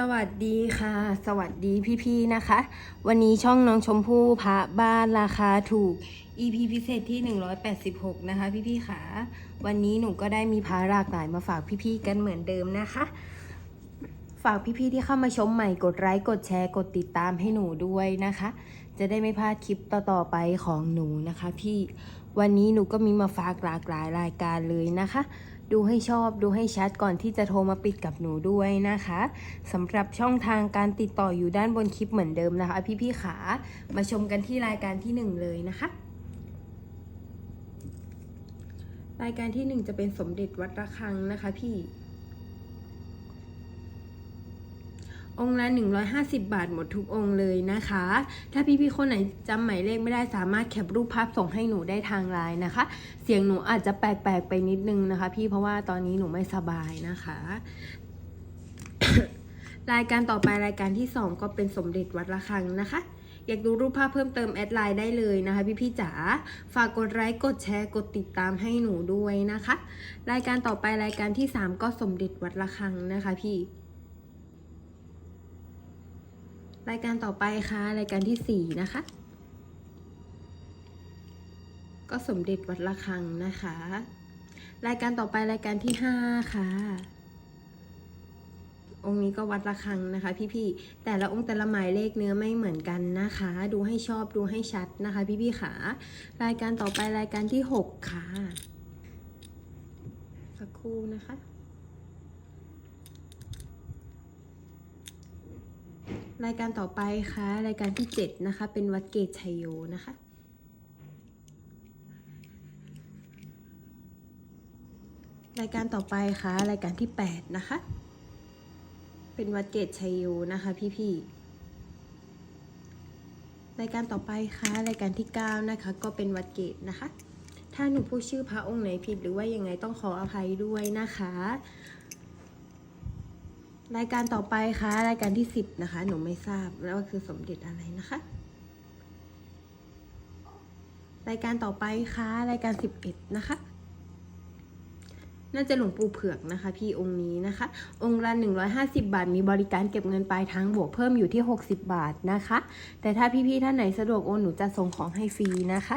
สวัสดีค่ะ สวัสดีพี่ๆนะคะ วันนี้ช่องน้องชมพู่พระบ้านราคาถูก EP พิเศษที่ 186 นะคะ พี่ๆค่ะ วันนี้หนูก็ได้มีพระหลากหลายมาฝากพี่ๆกันเหมือนเดิมนะคะ ฝากพี่ๆที่เข้ามาชมใหม่กดไลค์กดแชร์กดติดตามให้หนูด้วยนะคะ จะได้ไม่พลาดคลิปต่อๆไปของหนูนะคะ พี่ วันนี้หนูก็มีมาฝากหลากหลายรายการเลยนะคะ ดูให้ชอบดูให้ชัดก่อนที่จะโทรมาปิดกับหนูด้วยนะคะสำหรับช่องทางการติดต่ออยู่ด้านบนคลิปเหมือนเดิมนะคะ พี่ๆขามาชมกันที่รายการที่หนึ่งเลยนะคะรายการที่หนึ่งจะเป็นสมเด็จวัดระฆังนะคะพี่ องค์ละ 150 บาทหมดทุกองค์เลยนะคะ ถ้าพี่ๆคนไหนจำหมายเลขไม่ได้สามารถแคปรูปภาพส่งให้หนูได้ทางไลน์นะคะ เสียงหนูอาจจะแปลกๆไปนิดนึงนะคะ พี่เพราะว่าตอนนี้หนูไม่สบายนะคะ รายการต่อไปรายการที่ 2 ก็เป็นสมเด็จวัดระฆังนะคะอยากดูรูปภาพเพิ่มเติมแอดไลน์ได้เลยนะคะ พี่ๆจ๋าฝากกดไลค์กดแชร์กดติดตามให้หนูด้วยนะคะ รายการต่อไปรายการที่ 3 ก็สมเด็จวัดระฆังนะคะพี่ รายการต่อไปค่ะรายการที่สี่นะคะ ก็สมเด็จวัดระฆังนะคะ รายการต่อไปรายการที่ห้าค่ะ องค์นี้ก็วัดระฆังนะคะ พี่ๆแต่ละองค์แต่ละหมายเลขเนื้อไม่เหมือนกันนะคะ ดูให้ชอบดูให้ชัดนะคะ พี่ๆค่ะ รายการต่อไปรายการที่หกค่ะ สักครู่นะคะ รายการต่อไปค่ะรายการที่ 7 นะคะ เป็นวัดเกตชัยโยนะคะ รายการต่อไปค่ะรายการที่ 8 นะคะ เป็นวัดเกตชัยโยนะคะพี่ๆรายการต่อไปค่ะรายการที่ 9 นะคะ ก็เป็นวัดเกตนะคะ ถ้าหนูพูดชื่อพระองค์ไหนผิดหรือว่ายังไงต้องขออภัยด้วยนะคะ รายการต่อไปค่ะ รายการที่สิบนะคะ หนูไม่ทราบแล้วว่าคือสมเด็จอะไรนะคะ รายการต่อไปค่ะ รายการสิบเอ็ดนะคะ น่าจะหลวงปู่เผือกนะคะ พี่องค์นี้นะคะ องค์ละ150บาท มีบริการเก็บเงินปลายทางบวกเพิ่มอยู่ที่60บาทนะคะ แต่ถ้าพี่ๆท่านไหนสะดวกโอนหนูจะส่งของให้ฟรีนะคะ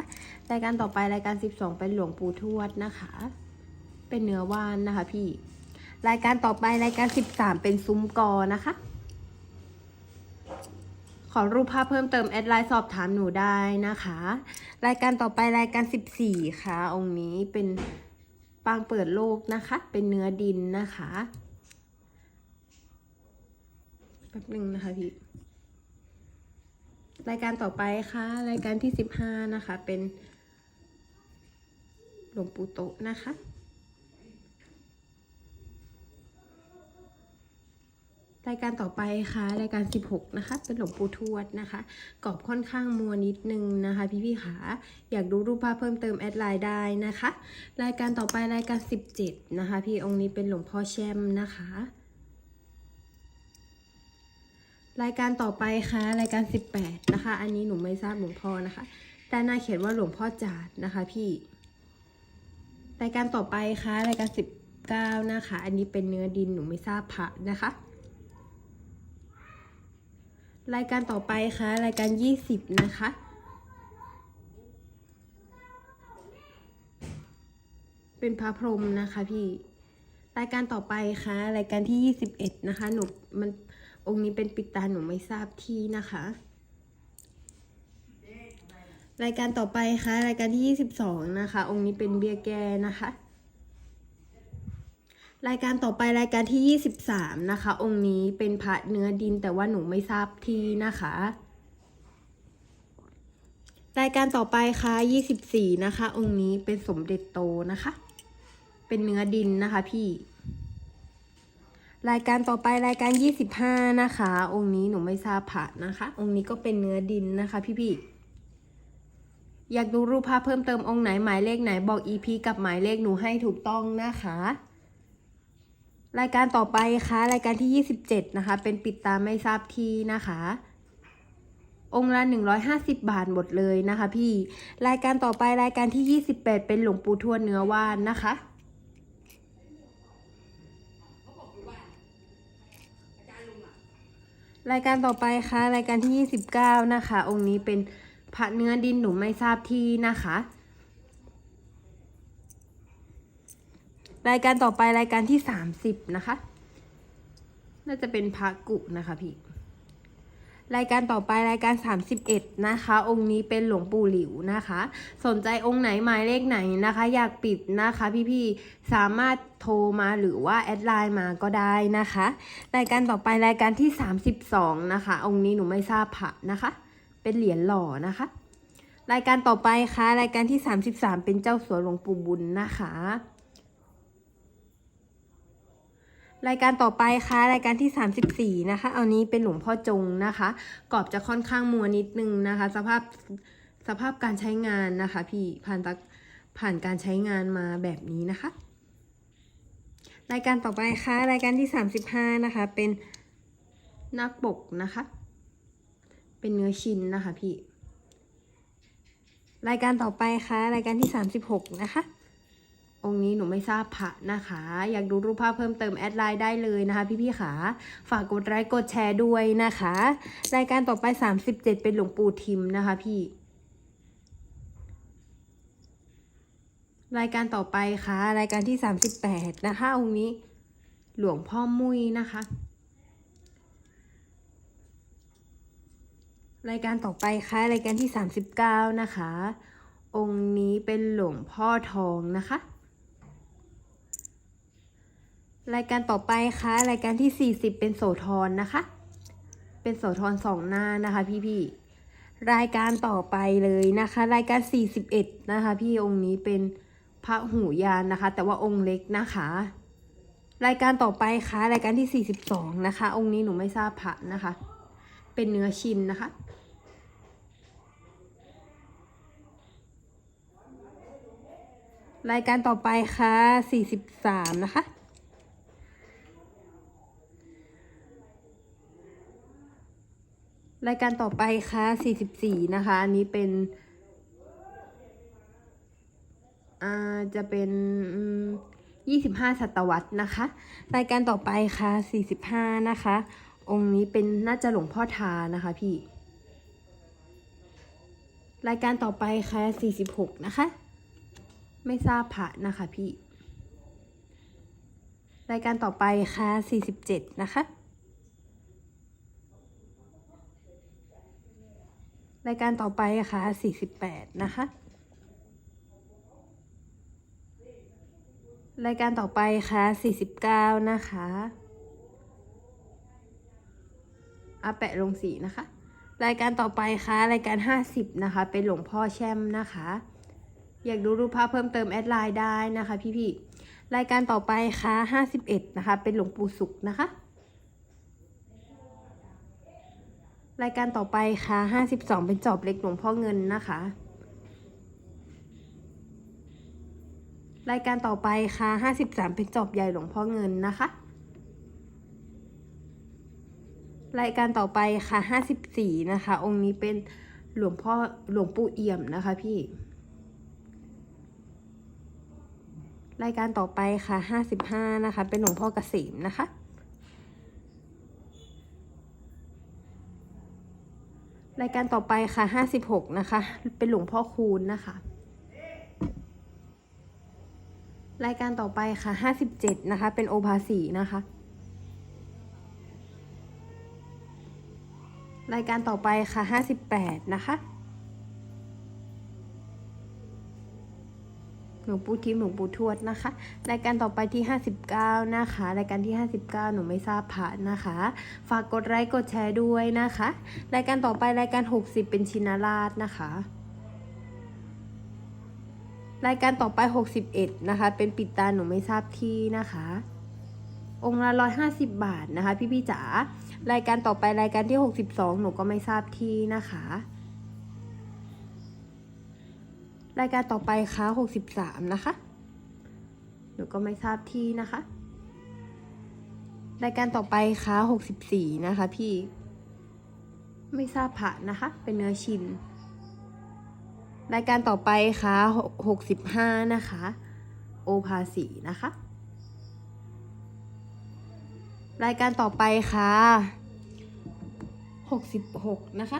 รายการต่อไปรายการ12เป็นหลวงปู่ทวดนะคะ เป็นเนื้อว่านนะคะพี่ รายการต่อไปรายการ 13 เป็นซุ้มกอนะคะ ขอรูปภาพเพิ่มเติมแอดไลน์สอบถามหนูได้นะคะ รายการต่อไปรายการ 14 ค่ะ องค์นี้เป็นปางเปิดโลกนะคะ เป็นเนื้อดินนะคะแป๊บหนึ่งนะคะพี่รายการต่อไปค่ะ รายการที่15นะคะ เป็นหลวงปู่โตะนะคะ รายการต่อไปค่ะ รายการ 16 นะคะ เป็นหลวงปู่ทวดนะคะ กรอบค่อนข้างมัวนิดนึงนะคะ พี่พี่ขาอยากดูรูปภาพเพิ่มเติมแอดไลน์ได้นะคะ รายการต่อไปรายการ 17 นะคะ พี่องค์นี้เป็นหลวงพ่อแช่มนะคะรายการต่อไปค่ะรายการ 18 นะคะ อันนี้หนูไม่ทราบหลวงพ่อนะคะ แต่น้าเขียนว่าหลวงพ่อจาดนะคะพี่ รายการต่อไปค่ะรายการ 19 นะคะ อันนี้เป็นเนื้อดินหนูไม่ทราบพระนะคะ รายการต่อไปค่ะ รายการ 20 นะคะ เป็นพระพรหมนะคะพี่ รายการต่อไปค่ะ รายการที่ 21 นะคะ หนูมันองค์นี้เป็นปิดตาหนูไม่ทราบที่นะคะ รายการต่อไปค่ะ รายการที่ 22 นะคะ องค์นี้เป็นเบียร์แก้นะคะ รายการต่อไปรายการที่ 23 นะคะ องค์นี้เป็นพระเนื้อดินแต่ว่าหนูไม่ทราบที่นะคะ รายการต่อไปค่ะ 24 นะคะ องค์นี้เป็นสมเด็จโตนะคะ เป็นเนื้อดินนะคะพี่ รายการต่อไปรายการ 25 นะคะ องค์นี้หนูไม่ทราบพระนะคะ องค์นี้ก็เป็นเนื้อดินนะคะ พี่ๆอยากดูรูปภาพเพิ่มเติมองค์ไหนหมายเลขไหนบอก EP กับหมายเลขหนูให้ถูกต้องนะคะ รายการต่อไปค่ะรายการที่ 27 นะคะ เป็นปิดตาไม่ทราบที่นะคะ องค์ละ150 บาทหมดเลยนะคะ พี่รายการต่อไปรายการที่ 28 เป็นหลวงปู่ทวดเนื้อว่านนะคะรายการต่อไปค่ะรายการที่ 29 นะคะ องค์นี้เป็นพระเนื้อดินหนูไม่ทราบที่นะคะ รายการต่อไปรายการที่30นะคะ น่าจะเป็นพระกุนะคะพี่ รายการต่อไปรายการ 31 นะคะ องค์นี้เป็นหลวงปู่หลิวนะคะ สนใจองค์ไหนหมายเลขไหนนะคะ อยากปิดนะคะ พี่ๆสามารถโทรมาหรือว่าแอดไลน์มาก็ได้นะคะ รายการต่อไปรายการที่ 32 นะคะ องค์นี้หนูไม่ทราบพระนะคะ เป็นเหรียญหล่อนะคะรายการต่อไปค่ะ รายการที่ 33 เป็นเจ้าสัวหลวงปู่บุญนะคะ รายการต่อไปค่ะรายการที่ 34 นะคะ เอานี้เป็นหลวงพ่อจงนะคะ กรอบจะค่อนข้างมัวนิดนึงนะคะ สภาพสภาพการใช้งานนะคะ พี่ผ่านตักผ่านการใช้งานมาแบบนี้นะคะ รายการต่อไปค่ะรายการที่ 35 นะคะ เป็นนักปกนะคะ เป็นเนื้อชิ้นนะคะพี่ รายการต่อไปค่ะรายการที่ 36 นะคะ องค์นี้หนูไม่ทราบพระนะคะ อยากดูรูปภาพเพิ่มเติมแอดไลน์ได้เลยนะคะ พี่ๆค่ะฝากกดไลค์กดแชร์ด้วยนะคะ รายการต่อไป 37 เป็นหลวงปู่ทิมนะคะพี่ รายการต่อไปค่ะ รายการที่ 38 นะคะ องค์นี้หลวงพ่อมุ้ยนะคะ รายการต่อไปค่ะ รายการที่ 39 นะคะองค์นี้เป็นหลวงพ่อทองนะคะ รายการต่อไปค่ะ รายการที่ 40 เป็นโสธรนะคะ เป็นโสธรสองหน้านะคะพี่ๆรายการต่อไปเลยนะคะ รายการ 41 นะคะ พี่องค์นี้เป็นพระหูยานนะคะ แต่ว่าองค์เล็กนะคะ รายการต่อไปค่ะ รายการที่ 42 นะคะ องค์นี้หนูไม่ทราบพระนะคะ เป็นเนื้อชินนะคะรายการต่อไปค่ะ 43 นะคะ รายการต่อไปค่ะ 44 นะคะ อันนี้เป็น อ่า จะเป็นอืม25ศตวรรษนะคะ รายการต่อไปค่ะ 45 นะคะ องค์นี้เป็นน่าจะหลวงพ่อทานะคะพี่ รายการต่อไปค่ะ 46 นะคะ ไม่ทราบพระนะคะพี่ รายการต่อไปค่ะ 47 นะคะ รายการต่อไปค่ะ48 นะคะ รายการต่อไปค่ะ49 นะคะอาแปะลงสีนะคะ รายการต่อไปค่ะรายการ 50 นะคะ เป็นหลวงพ่อแช่มนะคะ อยากดูรูปภาพเพิ่มเติมแอดไลน์ได้นะคะพี่ๆรายการต่อไปค่ะ51 นะคะ เป็นหลวงปู่สุขนะคะ รายการต่อไปค่ะ52เป็นจอบเล็กหลวงพ่อเงินนะคะ รายการต่อไปค่ะ53เป็นจอบใหญ่หลวงพ่อเงินนะคะ รายการต่อไปค่ะ54นะคะ องค์นี้เป็นหลวงพ่อหลวงปู่เอี่ยมนะคะพี่ รายการต่อไปค่ะ55นะคะ เป็นหลวงพ่อกเกษมนะคะ รายการต่อไปค่ะ 56 นะคะ เป็นหลวงพ่อคูณนะคะ รายการต่อไปค่ะ 57 นะคะ เป็นโอภาสีนะคะ รายการต่อไปค่ะ 58 นะคะ ลวงปู่ทิมหลวงปู่ทวดนะคะรายการต่อไปที่ 59 นะคะรายการที่ 59 หนูไม่ทราบผ่านนะคะ ฝากกดไลค์กดแชร์ด้วยนะคะรายการต่อไปรายการ 60 เป็นชินาราชนะคะรายการต่อไป 61 นะคะ เป็นปิดตาหนูไม่ทราบที่นะคะ องค์ละ150บาทนะคะ พี่พี่จ๋ารายการต่อไปรายการที่ 62 หนูก็ไม่ทราบที่นะคะ รายการต่อไปค่ะ63 นะคะ หนูก็ไม่ทราบที่นะคะ รายการต่อไปค่ะ64 นะคะ พี่ ไม่ทราบผ่านนะคะ เป็นเนื้อชิน รายการต่อไปค่ะ65 นะคะ โอภาสีนะคะ รายการต่อไปค่ะหกสิบหกนะคะ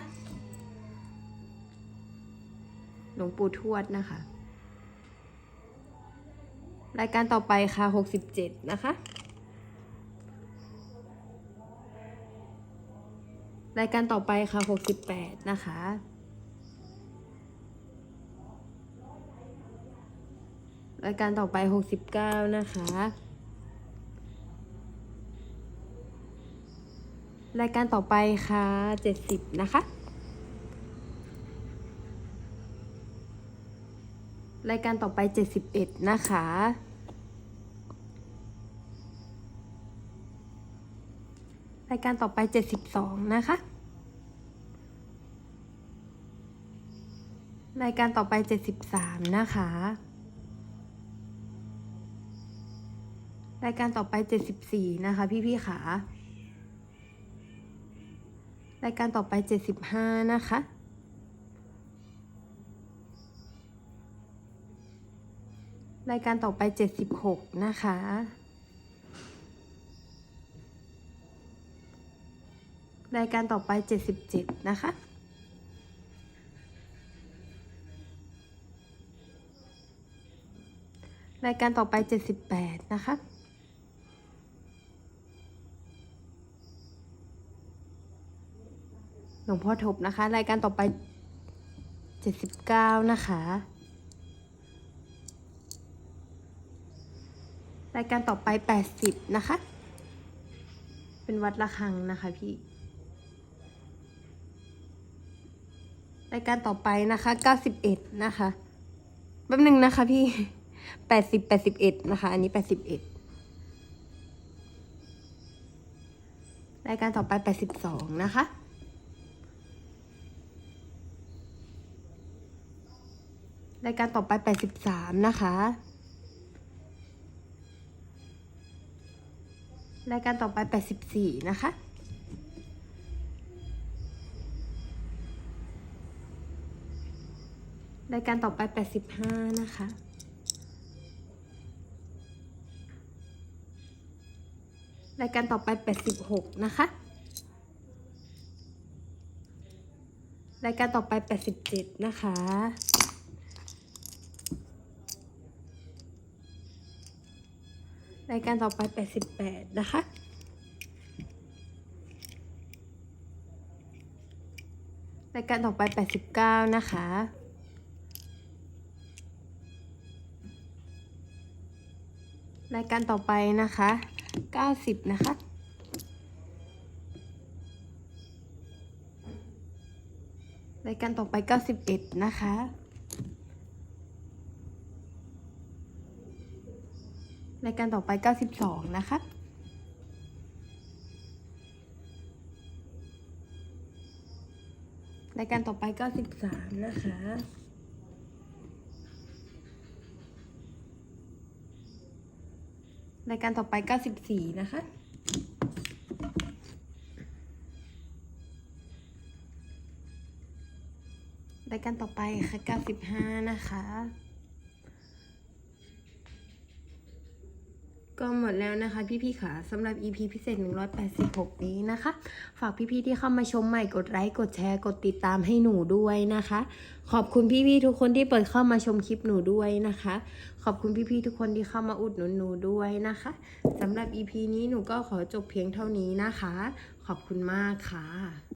หลวงปู่ทวดนะคะ รายการต่อไปค่ะหกสิบเจ็ดนะคะ รายการต่อไปค่ะหกสิบแปดนะคะ รายการต่อไปหกสิบเก้านะคะรายการต่อไปค่ะเจ็ดสิบนะคะ รายการต่อไปเจ็ดสิบเอ็ดนะคะ รายการต่อไปเจ็ดสิบสองนะคะ รายการต่อไปเจ็ดสิบสามนะคะ รายการต่อไปเจ็ดสิบสี่นะคะ พี่พี่ขารายการต่อไปเจ็ดสิบห้านะคะ รายการต่อไปเจ็ดสิบหกนะคะ รายการต่อไปเจ็ดสิบเจ็ดนะคะรายการต่อไปเจ็ดสิบแปดนะคะ หลวงพ่อทบนะคะ รายการต่อไปเจ็ดสิบเก้านะคะ รายการต่อไปแปดสิบนะคะ เป็นวัดระฆังนะคะพี่ รายการต่อไปนะคะเก้าสิบเอ็ดนะคะ แป๊บหนึ่งนะคะพี่แปดสิบแปดสิบเอ็ดนะคะ อันนี้แปดสิบเอ็ดรายการต่อไปแปดสิบสองนะคะรายการต่อไป 83 นะคะ รายการต่อไป 84 นะคะ รายการต่อไป 85 นะคะรายการต่อไป 86 นะคะ รายการต่อไป 87 นะคะ รายการต่อไป 88 นะคะ รายการต่อไป 89 นะคะ รายการต่อไปนะคะ 90 นะคะรายการต่อไป 91 นะคะ รายการต่อไป 92 นะคะรายการต่อไป 93 นะคะรายการต่อไป 94 นะคะรายการต่อไปค่ะ 95 นะคะ ก็หมดแล้วนะคะพี่ๆค่ะสำหรับ EP พิเศษ 186 นี้นะคะ ฝากพี่ๆที่เข้ามาชมใหม่กดไลค์กดแชร์กดติดตามให้หนูด้วยนะคะ ขอบคุณพี่ๆทุกคนที่เปิดเข้ามาชมคลิปหนูด้วยนะคะ ขอบคุณพี่ๆทุกคนที่เข้ามาอุดหนุนหนูด้วยนะคะสำหรับ EP นี้หนูก็ขอจบเพียงเท่านี้นะคะ ขอบคุณมากค่ะ